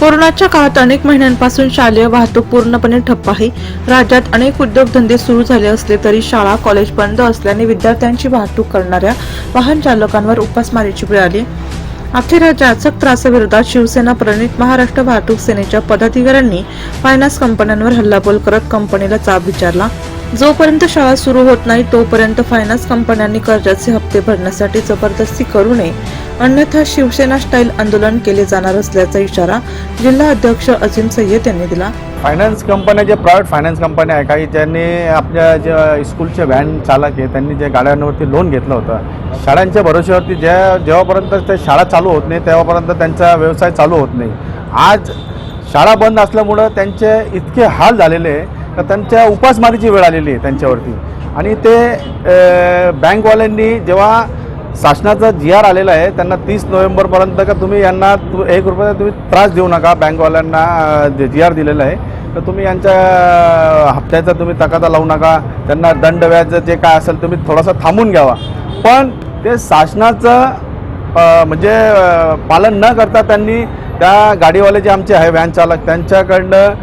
कोरोनाच्या काळात अनेक महिन्यांपासून शालेय वाहतूक पूर्णपणे ठप्प आहे. राज्यात अनेक उद्योगधंदे सुरू झाले असले तरी शाळा कॉलेज बंद असल्याने विद्यार्थ्यांची वाहतूक करणाऱ्या वाहन चालकांवर उपासमारीची वेळ आली. अखेर या जाचक त्रासाविरोधात शिवसेना प्रणित महाराष्ट्र वाहतूक सेनेच्या पदाधिकाऱ्यांनी फायनान्स कंपन्यांवर हल्लाबोल करत कंपनीला चाप विचारला. जोपर्यंत शाळा सुरू होत नाही तोपर्यंत फायनान्स कंपन्यांनी कर्जाचे हप्ते भरण्यासाठी जबरदस्ती करू नये अन्यथा शिवसेना स्टाईल आंदोलन केले जाणार असल्याचा इशारा जिल्हा अध्यक्ष अजिम सय्यद यांनी दिला. फायनान्स कंपन्या जे प्रायव्हेट फायनान्स कंपन्या आहे काही ज्यांनी आपल्या ज्या स्कूलचे व्हॅन चालक आहे त्यांनी जे गाड्यांवरती लोन घेतलं होतं शाळांच्या भरोश्यावरती ज्या जेव्हापर्यंत त्या शाळा चालू होत नाही तेव्हापर्यंत त्यांचा व्यवसाय चालू होत नाही. आज शाळा बंद असल्यामुळं त्यांचे इतके हाल झालेले आहे तर त्यांच्या उपासमारीची वेळ आलेली आहे त्यांच्यावरती. आणि ते बँकवाल्यांनी जेव्हा शासनाचा जी आर आलेला आहे त्यांना तीस नोव्हेंबरपर्यंत का तुम्ही यांना तु एक रुपयाचा तुम्ही त्रास देऊ नका बँकवाल्यांना जी आर दिलेलं आहे. तर तुम्ही यांच्या हप्त्याचा तुम्ही तकादा लावू नका त्यांना दंड व्याज जे काय असेल तुम्ही थोडासा थांबून घ्यावा. पण ते शासनाचं म्हणजे पालन न करता त्यांनी त्या गाडीवाले जे आमचे आहे व्हॅन चालक त्यांच्याकडनं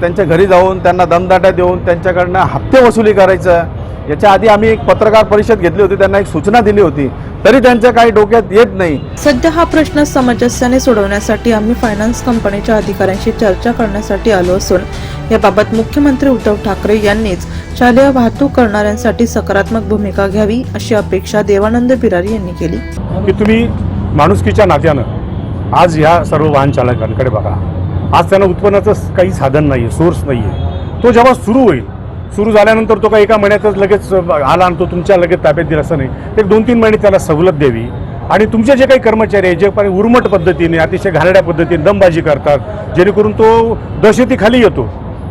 त्यांच्या घरी जाऊन त्यांना दमदाट्या देऊन त्यांच्याकडनं हप्ते वसुली करायचं. याच्या आधी आम्ही एक पत्रकार परिषद घेतली होती त्यांना एक सूचना दिली होती. तरी त्यांच्या काही डोक्यात येत नाही. सध्या हा प्रश्न सामंजस्याने सोडवण्यासाठी आम्ही फायनान्स कंपनीच्या अधिकाऱ्यांशी चर्चा करण्यासाठी आलो असून याबाबत मुख्यमंत्री उद्धव ठाकरे यांनीच शालेय वाहतूक करणाऱ्यांसाठी सकारात्मक भूमिका घ्यावी अशी अपेक्षा देवानंद बिरारी यांनी केली. की तुम्ही माणुसकीच्या नात्यानं आज ह्या सर्व वाहन चालकांकडे बघा. आज त्यांना उत्पन्नाचं काही साधन नाही आहे सोर्स नाही आहे तो जेव्हा सुरू होईल सुरू झाल्यानंतर तो काही एका महिन्यातच लगेच आला आणि तो तुमच्या लगेच ताब्यात दिला असं नाही. एक दोन तीन महिने त्याला सवलत द्यावी. आणि तुमचे जे काही कर्मचारी आहे जे पण उर्मट पद्धतीने अतिशय घालड्या पद्धतीने दमबाजी करतात जेणेकरून तो दहशतीखाली येतो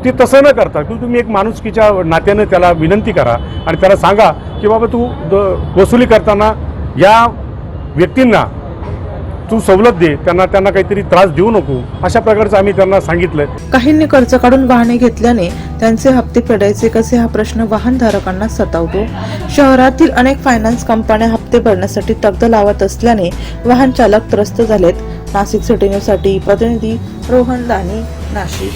ते तसं न करता की तुम्ही एक माणुसकीच्या नात्यानं त्याला विनंती करा आणि त्याला सांगा की बाबा तू द वसुली करताना या व्यक्तींना तू सवलत दे त्यांना त्यांना काहीतरी त्रास देऊ नको अशा प्रकारचं आम्ही त्यांना सांगितलं काहींनी कर्ज काढून वाहने घेतल्याने त्यांचे हप्ते फेडायचे कसे हा प्रश्न वाहनधारकांना सतावतो. शहरातील अनेक फायनान्स कंपन्या हप्ते भरण्यासाठी तगद लावत असल्याने वाहन चालक त्रस्त झालेत. नाशिक सिटी न्यूजसाठी प्रतिनिधी रोहन दानी नाशिक.